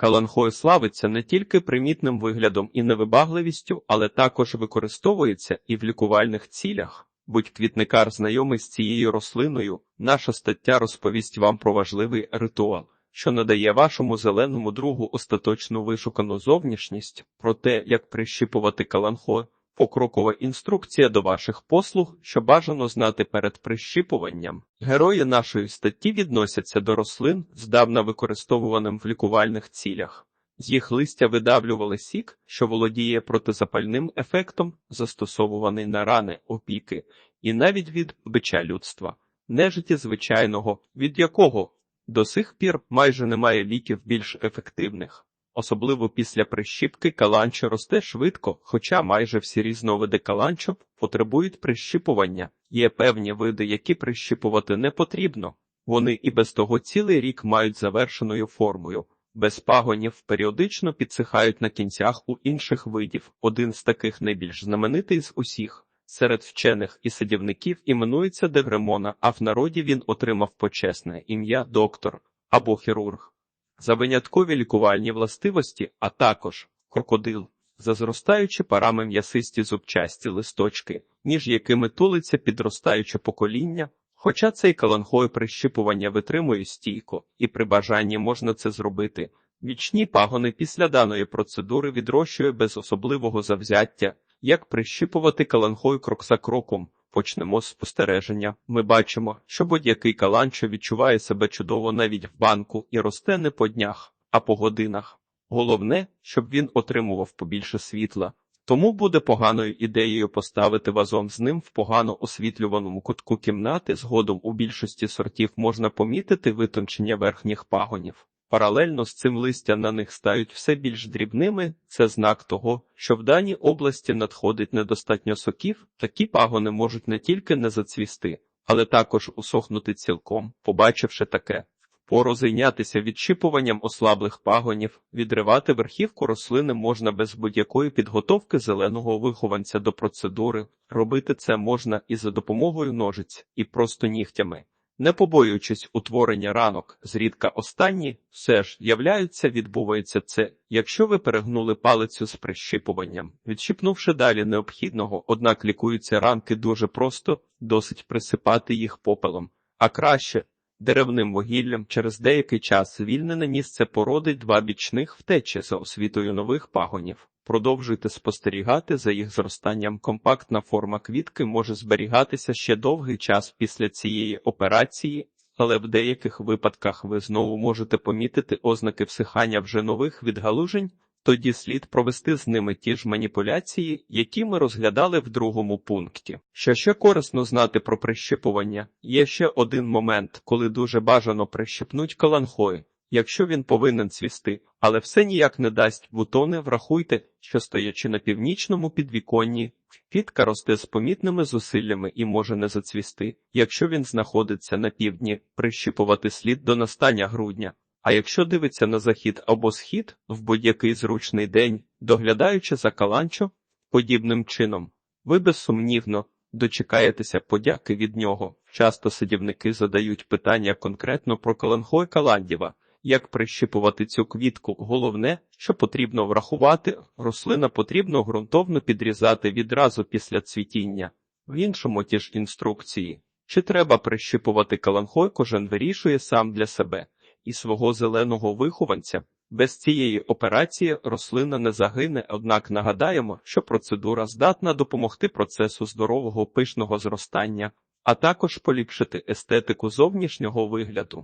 Каланхой славиться не тільки примітним виглядом і невибагливістю, але також використовується і в лікувальних цілях. Будь квітникар знайомий з цією рослиною, наша стаття розповість вам про важливий ритуал, що надає вашому зеленому другу остаточну вишукану зовнішність, про те, як прищіпувати каланхо, покрокова інструкція до ваших послуг, що бажано знати перед прищіпуванням. Герої нашої статті відносяться до рослин, здавна використовуваним в лікувальних цілях. З їх листя видавлювали сік, що володіє протизапальним ефектом, застосовуваний на рани, опіки, і навіть від бича людства, нежиті звичайного, від якого до сих пір майже немає ліків більш ефективних. Особливо після прищіпки каланчо росте швидко, хоча майже всі різновиди каланчо потребують прищіпування. Є певні види, які прищіпувати не потрібно. Вони і без того цілий рік мають завершеною формою. Без пагонів періодично підсихають на кінцях у інших видів. Один з таких найбільш знаменитий з усіх. Серед вчених і садівників іменується Дегремона, а в народі він отримав почесне ім'я доктор або хірург. За виняткові лікувальні властивості, а також крокодил, за зростаючі парами м'ясисті зубчасті листочки, між якими тулиться підростаюче покоління, хоча цей каланхой прищипування витримує стійко, і при бажанні можна це зробити. Вічні пагони після даної процедури відрощує без особливого завзяття, як прищипувати каланхой крок за кроком. Почнемо з спостереження. Ми бачимо, що будь-який каланчо відчуває себе чудово навіть в банку і росте не по днях, а по годинах. Головне, щоб він отримував побільше світла. Тому буде поганою ідеєю поставити вазон з ним в погано освітлюваному кутку кімнати. Згодом у більшості сортів можна помітити витончення верхніх пагонів. Паралельно з цим листя на них стають все більш дрібними. Це знак того, що в даній області надходить недостатньо соків. Такі пагони можуть не тільки не зацвісти, але також усохнути цілком. Побачивши таке, пору зайнятися відщипуванням ослаблих пагонів, відривати верхівку рослини можна без будь-якої підготовки зеленого вихованця до процедури. Робити це можна і за допомогою ножиць, і просто нігтями. Не побоюючись утворення ранок, зрідка останні все ж являються, відбувається це, якщо ви перегнули палицю з прищипуванням, відщипнувши далі необхідного, однак лікуються ранки дуже просто, досить присипати їх попелом, а краще деревним вугіллям через деякий час звільнене місце породить два бічних втечі за освітою нових пагонів. Продовжуйте спостерігати за їх зростанням. Компактна форма квітки може зберігатися ще довгий час після цієї операції, але в деяких випадках ви знову можете помітити ознаки всихання вже нових відгалужень. Тоді слід провести з ними ті ж маніпуляції, які ми розглядали в другому пункті. Що ще корисно знати про прищепування, є ще один момент, коли дуже бажано прищепнуть каланхою якщо він повинен цвісти, але все ніяк не дасть бутони, врахуйте, що стоячи на північному підвіконні, квітка росте з помітними зусиллями і може не зацвісти, якщо він знаходиться на півдні, прищіпувати слід до настання грудня. А якщо дивиться на захід або схід в будь-який зручний день, доглядаючи за каланчо, подібним чином, ви безсумнівно дочекаєтеся подяки від нього. Часто садівники задають питання конкретно про каланхой каландіва як прищипувати цю квітку. Головне, що потрібно врахувати, рослина потрібно ґрунтовно підрізати відразу після цвітіння. В іншому ті ж інструкції. Чи треба прищипувати каланхой, кожен вирішує сам для себе і свого зеленого вихованця. Без цієї операції рослина не загине, однак нагадаємо, що процедура здатна допомогти процесу здорового пишного зростання, а також поліпшити естетику зовнішнього вигляду.